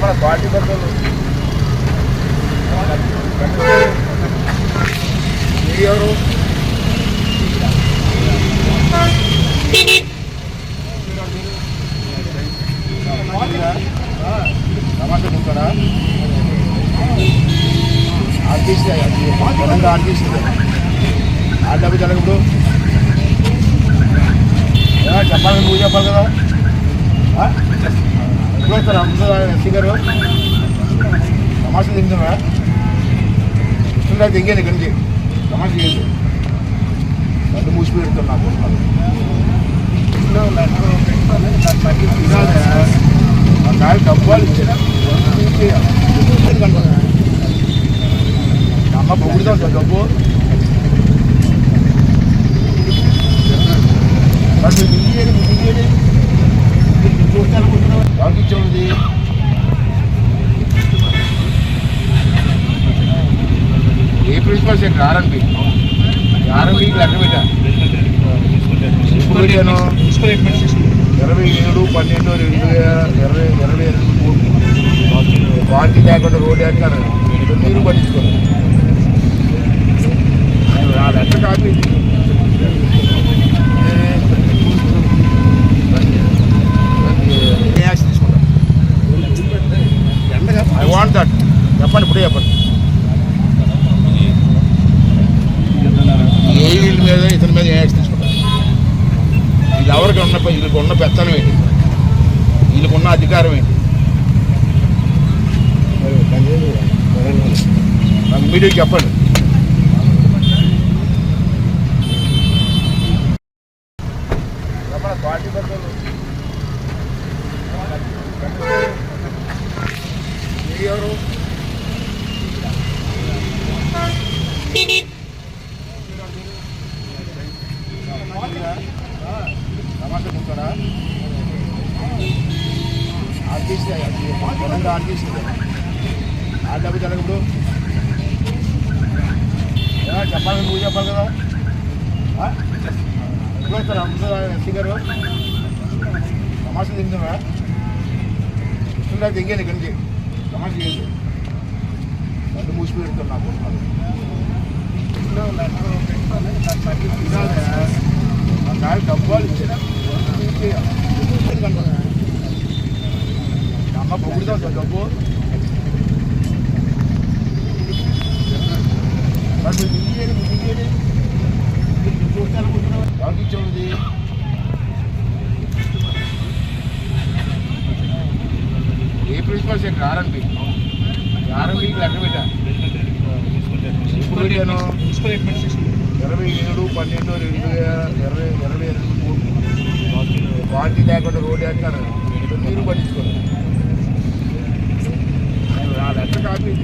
మన పార్టీ పద్ధతులు ఎవరు టమాటా ముక్కడా ఆర్టీసీ ఆర్టీసీ ఆ? జరగప్పుడు నువ్వు చెప్పాలి కదా ఆ? ఎప్పుడు వస్తారా ముందు ఎస్సీ గారు తమాషా తింటున్నా ఇష్టంగా దిగాను ఇక్కడి నుంచి తమాషా చేయదు నన్ను మూసి పెడుతున్నా ఆ కాయలు డబ్బాలు ఇచ్చారు? అమ్మ పొగుడుతా సార్ డబ్బు మరి మీరు దిగేది మీరు దిగేది చూడాలనుకుంటున్నావు ఎవరికి ఇచ్చేది ఏ ప్రిన్సిపల్ సెక్టర్ ఆర్ఎన్బి ఆర్ఎన్బికి లెక్క ఇప్పుడు ఇరవై ఏడు పన్నెండు రెండు ఇరవై ఇరవై రెండు మూడు. పార్టీ లేకుండా రోడ్డు ఎక్కారు మీరు పట్టించుకోండి ఆ లెక్క కాపీ ఐ వాంట్ దట్ చెప్పండి ఇప్పుడే చెప్పండి. ఏ వీళ్ళ మీద ఇతని మీద ఏ యాక్షన్ తీసుకుంటాం ఇది ఎవరికి ఉన్న వీళ్ళకి ఉన్న పెత్తనం ఏంటి? వీళ్ళకి ఉన్న అధికారం ఏంటి? నాకు చెప్పండి. పార్టీ పద్ధతులు ఎవరు టమాటా ముక్కడా ఆర్టీసీ ఆర్టీసీ ఆ డబ్బు జరగప్పుడు చెప్పాలి నువ్వు చెప్పాలి కదా ఎప్పుడు వస్తారా ముందు ఎస్సీ గారు తమాషా తింటున్నా ఇష్టంగా దిగాను ఇక్కడి నుంచి తమాషా చేయదు నన్ను మూసి పెడుతున్నా కాయలు డబ్బాలు ఇచ్చారు అమ్మ పొగుడుతా సార్ డబ్బు. ఎవరికి ఇచ్చేది ఏ ప్రిన్సిపల్ సెక్టర్ ఆర్ఎన్బి ఆర్ఎన్బికి లెక్క పెట్టా. ఇప్పుడు పెట్టాను. ఇరవై ఏడు పన్నెండు రెండు ఇరవై ఇరవై రెండు మూడు. పార్టీ లేకుండా రోడ్డు ఎక్కారు మీరు పట్టించుకోండి ఆ లెక్క కాపీ?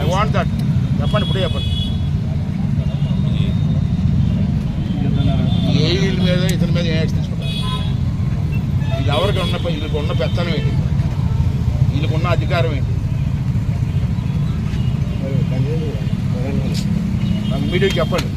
I want that. చెప్పండి ఇప్పుడే చెప్పండి. ఏ వీళ్ళ మీద ఇతని మీద ఏ యాక్షన్ ఎవరికి ఉన్న వీళ్ళకి ఉన్న పెత్తనం ఏంటి? వీళ్ళకి ఉన్న అధికారం ఏంటి? నాకు మీడియాకి చెప్పండి.